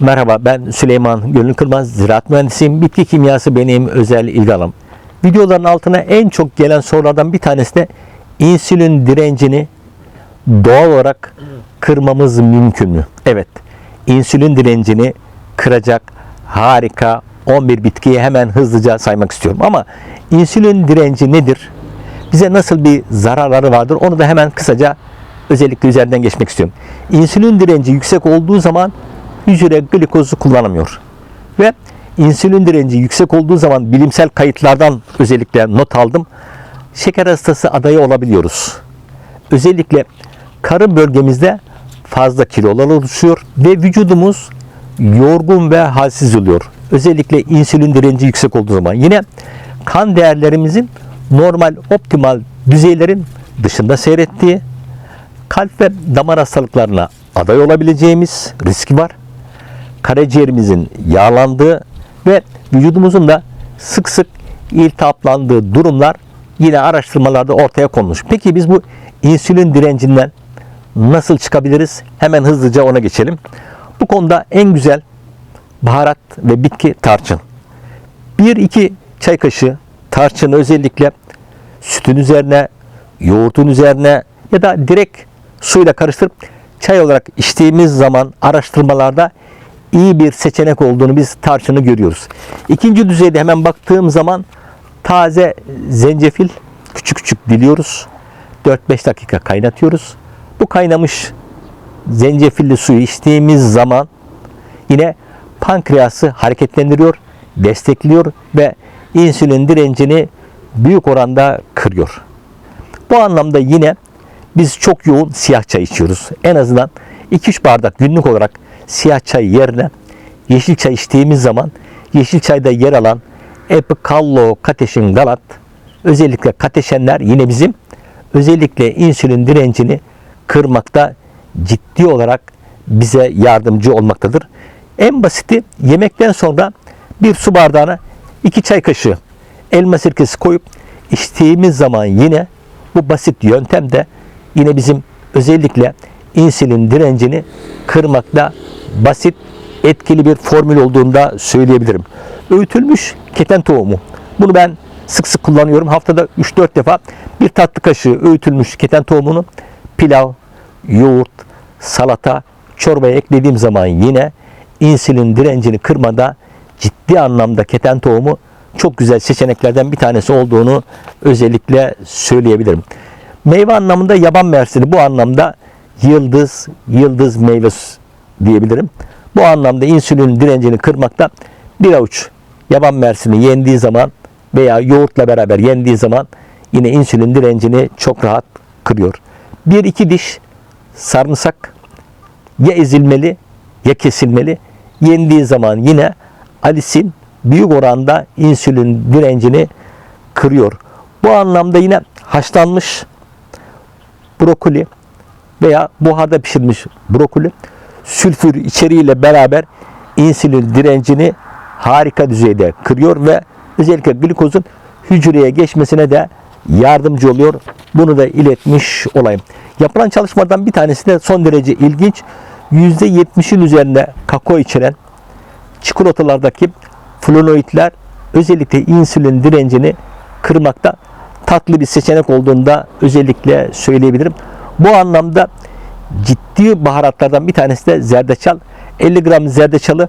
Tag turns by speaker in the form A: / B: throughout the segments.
A: Merhaba ben Süleyman Gönül Kırmaz, ziraat mühendisiyim. Bitki kimyası benim özel ilgi alanım. Videoların altına en çok gelen sorulardan bir tanesi de insülin direncini doğal olarak kırmamız mümkün mü? Evet, insülin direncini kıracak harika 11 bitkiyi hemen hızlıca saymak istiyorum. Ama insülin direnci nedir? Bize nasıl bir zararları vardır? Onu da hemen kısaca özellikle üzerinden geçmek istiyorum. İnsülin direnci yüksek olduğu zaman hücre glikozu kullanamıyor. Ve insülin direnci yüksek olduğu zaman bilimsel kayıtlardan özellikle not aldım. Şeker hastası adayı olabiliyoruz. Özellikle karın bölgemizde fazla kilolar oluşuyor ve vücudumuz yorgun ve halsiz oluyor. Özellikle insülin direnci yüksek olduğu zaman. Yine kan değerlerimizin normal optimal düzeylerin dışında seyrettiği, kalp ve damar hastalıklarına aday olabileceğimiz riski var. Karaciğerimizin yağlandığı ve vücudumuzun da sık sık iltihaplandığı durumlar yine araştırmalarda ortaya konmuş. Peki biz bu insülin direncinden nasıl çıkabiliriz? Hemen hızlıca ona geçelim. Bu konuda en güzel baharat ve bitki tarçın. 1-2 çay kaşığı tarçını özellikle sütün üzerine, yoğurtun üzerine ya da direkt suyla karıştırıp çay olarak içtiğimiz zaman araştırmalarda iyi bir seçenek olduğunu biz tarçını görüyoruz. İkinci düzeyde hemen baktığım zaman taze zencefil küçük küçük diliyoruz. 4-5 dakika kaynatıyoruz. Bu kaynamış zencefilli suyu içtiğimiz zaman yine pankreası hareketlendiriyor, destekliyor ve insülin direncini büyük oranda kırıyor. Bu anlamda yine biz çok yoğun siyah çay içiyoruz. En azından 2-3 bardak günlük olarak siyah çay yerine yeşil çay içtiğimiz zaman yeşil çayda yer alan epikallo kateşin galat özellikle kateşenler yine bizim özellikle insülin direncini kırmakta ciddi olarak bize yardımcı olmaktadır. En basiti yemekten sonra bir su bardağına 2 çay kaşığı elma sirkesi koyup içtiğimiz zaman yine bu basit yöntemde yine bizim özellikle insülin direncini kırmakta basit etkili bir formül olduğunda söyleyebilirim. Öğütülmüş keten tohumu. Bunu ben sık sık kullanıyorum. Haftada 3-4 defa bir tatlı kaşığı öğütülmüş keten tohumunu pilav, yoğurt, salata, çorbaya eklediğim zaman yine insülin direncini kırmada ciddi anlamda keten tohumu çok güzel seçeneklerden bir tanesi olduğunu özellikle söyleyebilirim. Meyve anlamında yaban mersini bu anlamda yıldız, yıldız meyvesi diyebilirim. Bu anlamda insülin direncini kırmakta bir avuç yaban mersini yendiği zaman veya yoğurtla beraber yendiği zaman yine insülin direncini çok rahat kırıyor. Bir iki diş sarımsak ya ezilmeli ya kesilmeli. Yendiği zaman yine alisin büyük oranda insülin direncini kırıyor. Bu anlamda yine haşlanmış brokoli veya buharda pişirilmiş brokoli sülfür içeriğiyle beraber insülin direncini harika düzeyde kırıyor ve özellikle glikozun hücreye geçmesine de yardımcı oluyor. Bunu da iletmiş olayım. Yapılan çalışmadan bir tanesi de son derece ilginç. %70'in üzerinde kakao içeren çikolatalardaki flavonoidler özellikle insülin direncini kırmakta tatlı bir seçenek olduğunda özellikle söyleyebilirim. Bu anlamda ciddi baharatlardan bir tanesi de zerdeçal. 50 gram zerdeçalı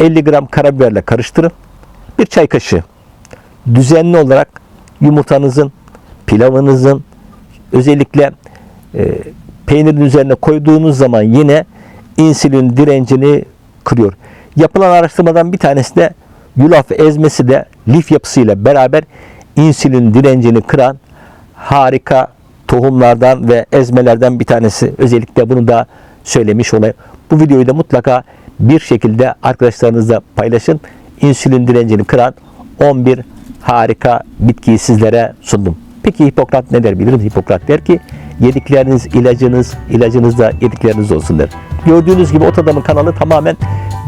A: 50 gram karabiberle karıştırın. Bir çay kaşığı düzenli olarak yumurtanızın, pilavınızın özellikle e, peynirin üzerine koyduğunuz zaman yine insülin direncini kırıyor. Yapılan araştırmadan bir tanesi de yulaf ezmesi de lif yapısıyla beraber insülin direncini kıran harika tohumlardan ve ezmelerden bir tanesi. Özellikle bunu da söylemiş olayım. Bu videoyu da mutlaka bir şekilde arkadaşlarınızla paylaşın. İnsülin direncini kıran 11 harika bitkiyi sizlere sundum. Peki Hipokrat ne der bilirim? Hipokrat der ki yedikleriniz ilacınız, ilacınız da yedikleriniz olsun der. Gördüğünüz gibi Ot Adam'ın kanalı tamamen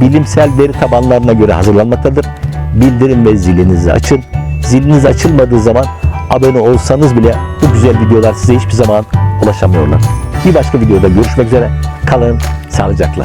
A: bilimsel veri tabanlarına göre hazırlanmaktadır. Bildirim ve zilinizi açın. Ziliniz açılmadığı zaman abone olsanız bile bu güzel videolar size hiçbir zaman ulaşamıyorlar. Bir başka videoda görüşmek üzere. Kalın sağlıcakla.